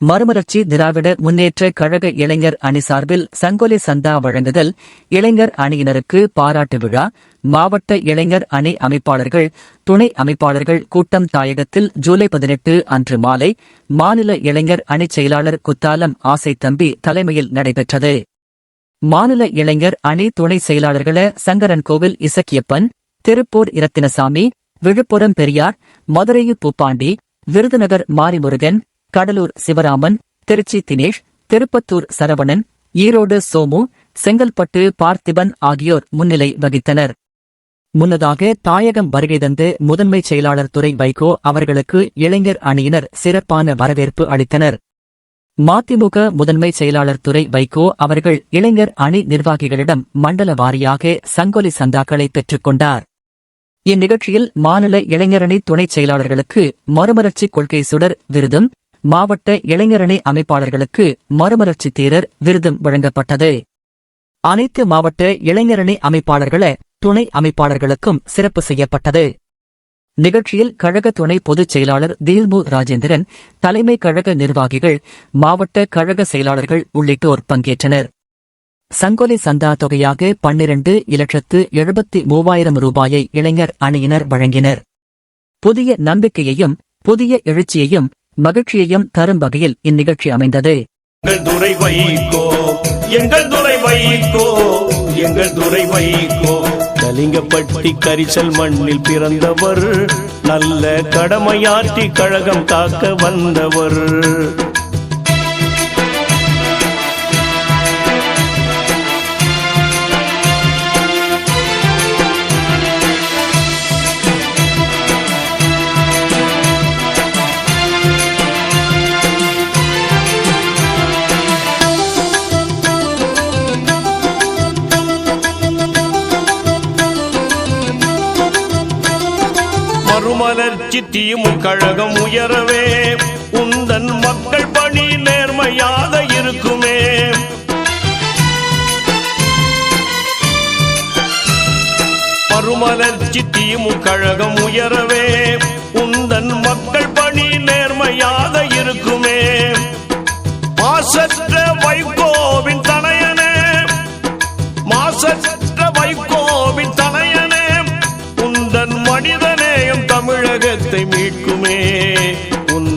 மறுமலர்ச்சி திராவிட முன்னேற்ற கழக இளைஞர் அணி சார்பில் சங்கொலி சந்தா வழங்குதல் இளைஞர் அணியினருக்கு பாராட்டு விழா. மாவட்ட இளைஞர் அணி அமைப்பாளர்கள் துணை அமைப்பாளர்கள் கூட்டம் தாயகத்தில் ஜூலை பதினெட்டு அன்று மாலை மாநில இளைஞர் அணிச் செயலாளர் குத்தாலம் ஆசை தம்பி தலைமையில் நடைபெற்றது. மாநில இளைஞர் அணி துணை செயலாளர்கள சங்கரன் கோவில் இசக்கியப்பன் திருப்பூர் இரத்தினசாமி விழுப்புரம் பெரியார் மதுரையு பூப்பாண்டி விருதுநகர் மாரிமுருகன் கடலூர் சிவராமன் திருச்சி தினேஷ் திருப்பத்தூர் சரவணன் ஈரோடு சோமு செங்கல்பட்டு பார்த்திபன் ஆகியோர் முன்னிலை வகித்தனர். முன்னதாக தாயகம் வருகை தந்து முதன்மைச் செயலாளர் துறை வைகோ அவர்களுக்கு இளைஞர் அணியினர் சிறப்பான வரவேற்பு அளித்தனர். மதிமுக முதன்மை செயலாளர் துறை வைகோ அவர்கள் இளைஞர் அணி நிர்வாகிகளிடம் மண்டல வாரியாக சங்கொலி சந்தாக்களை பெற்றுக் கொண்டார். இந்நிகழ்ச்சியில் மாநில இளைஞரணி துணைச் செயலாளர்களுக்கு மறுமலர்ச்சி கொள்கை சுடர் விருதும் மாவட்ட இளைஞரணி அமைப்பாளர்களுக்கு மறுமலர்ச்சி தேரர் விருதும் வழங்கப்பட்டது. அனைத்து மாவட்ட இளைஞரணி அமைப்பாளர்கள துணை அமைப்பாளர்களுக்கும் சிறப்பு செய்யப்பட்டது. நிகழ்ச்சியில் கழக துணை பொதுச் செயலாளர் தீல்மு ராஜேந்திரன் தலைமை கழக நிர்வாகிகள் மாவட்ட கழக செயலாளர்கள் உள்ளிட்டோர் பங்கேற்றனர். சங்கொலி சந்தா தொகையாக பன்னிரண்டு இலட்சத்து எழுபத்தி மூவாயிரம் ரூபாயை இளைஞர் அணியினர் வழங்கினர். புதிய நம்பிக்கையையும் புதிய எழுச்சியையும் மகிழ்ச்சியையும் தரும் வகையில் இந்நிகழ்ச்சி அமைந்தது. எங்கள் துறை வைகோ எங்கள் துறை வைகோ எங்கள் துறை வைகோ. கலிங்கப்பட்டி கரிசல் மண்ணில் பிறந்தவர் நல்ல கடமையாற்றி கழகம் காக்க வந்தவர். சித்தியும் தீமும் கழகம் உயரவே. உந்தன் மக்கள் பணி நேர்மையாக இருக்குமே. மறுமலர்ச்சி தீமும் கழகம் உயரவே. உந்தன் மக்கள் பணி நேர்மையாக இருக்குமே. மாசற்ற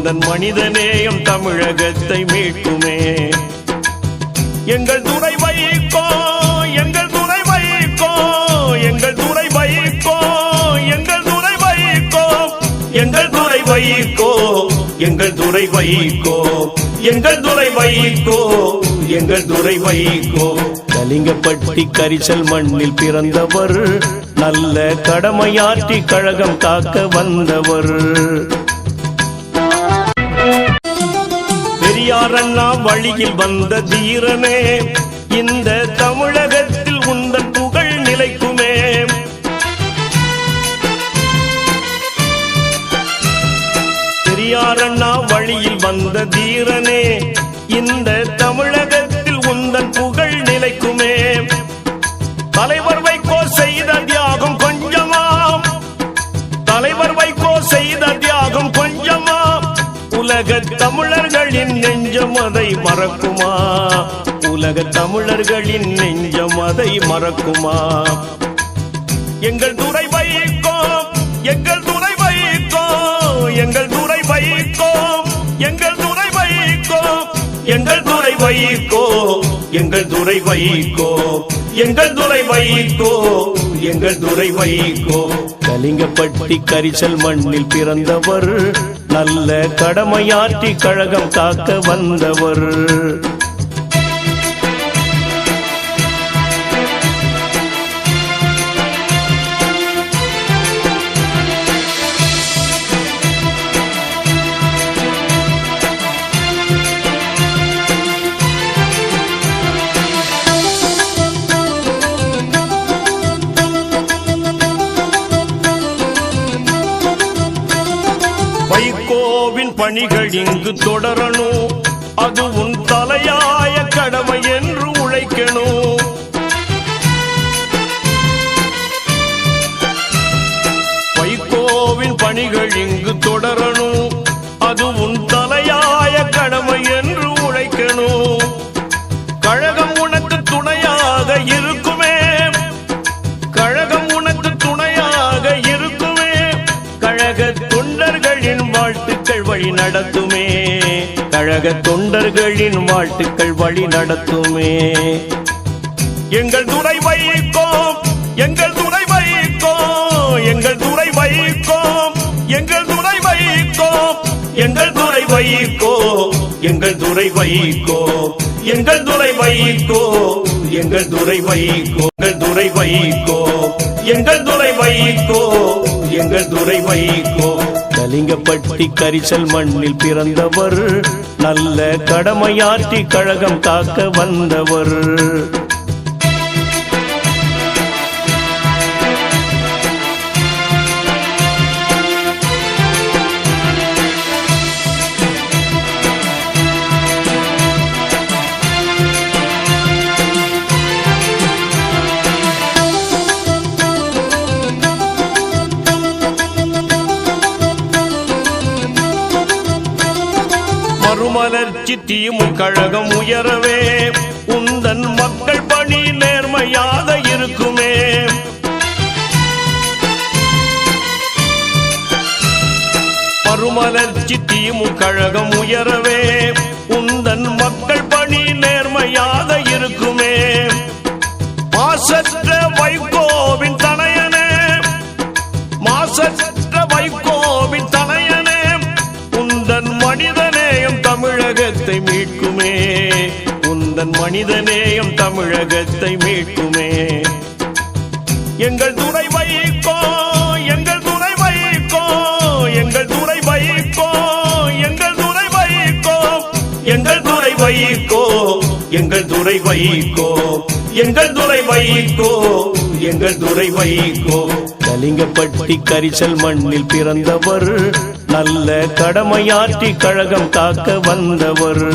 உந்தன் மனிதநேயம் தமிழகத்தை மீட்குமே. எங்கள் துறை வைக்கோ எங்கள் துறை வைக்கோ எங்கள் துறை வைக்கோ எங்கள் துறை வைக்கோ எங்கள் துறை வைக்கோ எங்கள் துறை வைக்கோ எங்கள் துறை வைக்கோ எங்கள் துறை வைக்கோ கலிங்கப்பட்டி கரிசல் மண்ணில் பிறந்தவர் நல்ல கடமையாற்றி கழகம் காக்க வந்தவர். யாரெல்லாம் வழியில் வந்த தீரனே இந்த தமிழகத்தில் உந்தன் புகழ் நிலைக்குமே. பெரியாரண்ணா வழியில் வந்த தீரனே இந்த தமிழகத்தில் உந்தன் புகழ் நிலைக்குமே. தலைவர் வைகோ செய்த தியாகம் கொஞ்சமாம். தலைவர் வைகோ செய்த உலக தமிழர்களின் நெஞ்சம் அதை மறக்குமா? உலக தமிழர்களின் நெஞ்சம் அதை மறக்குமா? எங்கள் துறை வைக்கோம் எங்கள் துறை வைக்கோம் எங்கள் துறை வைக்கோம் எங்கள் துறை வைக்கோம் எங்கள் துறை வைக்கோ எங்கள் துறை வைக்கோ எங்கள் துறை வைக்கோ எங்கள் துறை வைக்கோ கலிங்கப்பட்டி கரிசல் மண்ணில் பிறந்தவர் நல்ல கடமையாற்றி கழகம் காக்க வந்தவர். பணிகள் இங்கு தொடரணும். அது உன் தலையாய கடமை என்று உழைக்கணும். வைகோவின் பணிகள் இங்கு தொடரணும். நடத்துமே கழக தொண்டர்களின் வாழ்த்துக்கள் வழி நடத்துமே எங்கள் துறை வைக்கோம் எங்கள் துறை வைக்கோம் எங்கள் துறை வைக்கோம் எங்கள் துணை வைக்கோம் எங்கள் துறை வைக்கோ எங்கள் துறை வைக்கோ எங்கள் துறை வைக்கோ எங்கள் துறை வைக்கோ எங்கள் துறை வைக்கோ எங்கள் துறை வைக்கோ எங்கள் துறை வைக்கோ கலிங்கப்பட்டி கரிசல் மண்ணில் பிறந்தவர். நல்ல கடமையாற்றி கழகம் காக்க வந்தவர். மறுமலர்ச்சி தீமும் கழகம் உயரவே. உந்தன் மக்கள் பணி நேர்மையாக இருக்குமே. மறுமலர்ச்சி தீமும் கழகம் உயரவே. உந்தன் மனிதநேயம் தமிழகத்தை மீட்குமே. எங்கள் துறை வைக்கோ எங்கள் துறை வைக்கோ எங்கள் துறை வைக்கோ எங்கள் துறை வைக்கோ எங்கள் துறை வைக்கோ எங்கள் துறை வைக்கோ எங்கள் துறை வைக்கோ எங்கள் துறை வைக்கோ கலிங்கப்பட்டி கரிசல் மண்ணில் பிறந்தவர் நல்ல கடமையாற்றி கழகம் காக்க வந்தவர்.